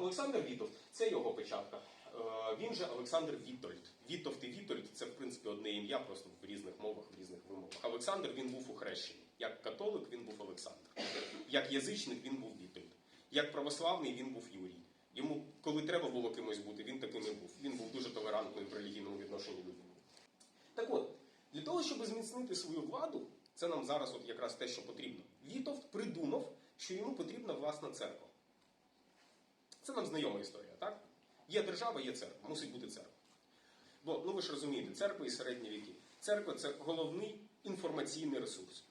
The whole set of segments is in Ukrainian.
Олександр Вітовт це його печатка. Е, Він же Олександр Вітольд. Вітовт і Вітольд це в принципі одне ім'я, просто в різних мовах, в різних вимовах. Олександр він був ухрещений. Як католик він був Олександр. Як язичник він був Вітольд. Як православний він був Юрій. Йому, коли треба було кимось бути, він таким і був. Він був дуже толерантною в релігійному відношенні людиною. Так от, для того, щоб зміцнити свою владу, це нам зараз от якраз те, що потрібно. Вітовт придумав, що йому потрібна власна церква. Це нам знайома історія, так? Є держава, є церква, мусить бути церква. Бо, ну ви ж розумієте, церква і середні віки. Церква це головний інформаційний ресурс.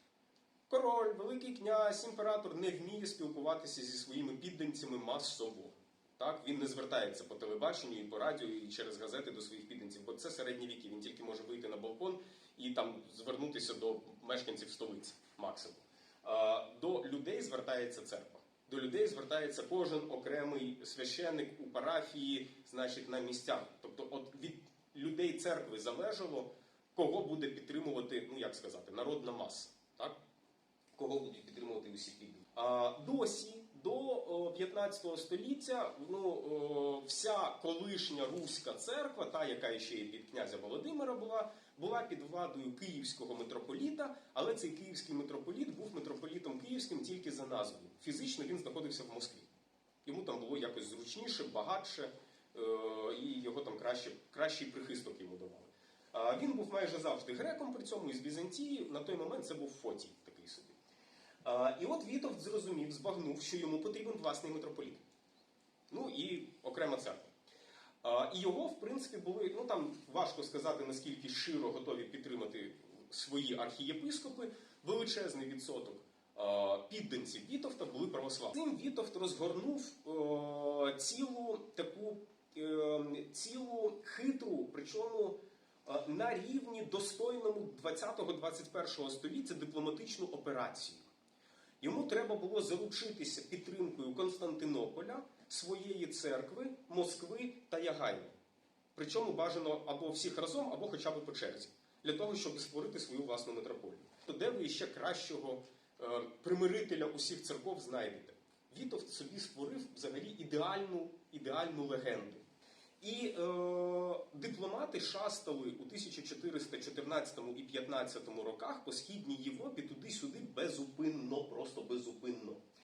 Король, великий князь, імператор не вміє спілкуватися зі своїми підданцями масово. Так? Він не звертається по телебаченню і по радіо і через газети до своїх підданців, бо це середні віки. Він тільки може вийти на балкон і там звернутися до мешканців столиці максимум. До людей звертається церква. До людей звертається кожен окремий священник у парафії, значить, на місцях. Тобто, от від людей церкви залежало, кого буде підтримувати, ну як сказати, народна маса. Так? кого будуть підтримувати усі підлітки. А досі до 15 століття ну, вся колишня руська церква, та яка ще й від князя Володимира була, була під владою київського митрополіта, але цей київський митрополіт був митрополітом київським тільки за назвою. Фізично він знаходився в Москві. Йому там було якось зручніше, багатше, е, і його там краще, кращий прихисток йому давали. Він був майже завжди греком, при цьому із Візантії. На той момент це був Фотій такий собі. І от Вітовт зрозумів, збагнув, що йому потрібен власний митрополіт. Ну і окрема церква. І його, в принципі, були, ну там важко сказати, наскільки щиро готові підтримати свої архієпископи, величезний відсоток а, підданців Вітовта були православні. Цим Вітовт розгорнув цілу таку е, цілу хитру, причому на рівні достойному 20-21 століття дипломатичну операцію. Йому треба було заручитися підтримкою Константинополя, своєї церкви, Москви та Ягайни. Причому бажано або всіх разом, або хоча б по черзі, для того, щоб створити свою власну митрополію. То де ви ще кращого е, примирителя усіх церков знайдете? Вітовт собі створив взагалі ідеальну, ідеальну легенду. Дипломати шастали у 1414 і 15 роках по східній Європі туди-сюди безупинно, просто безупинно.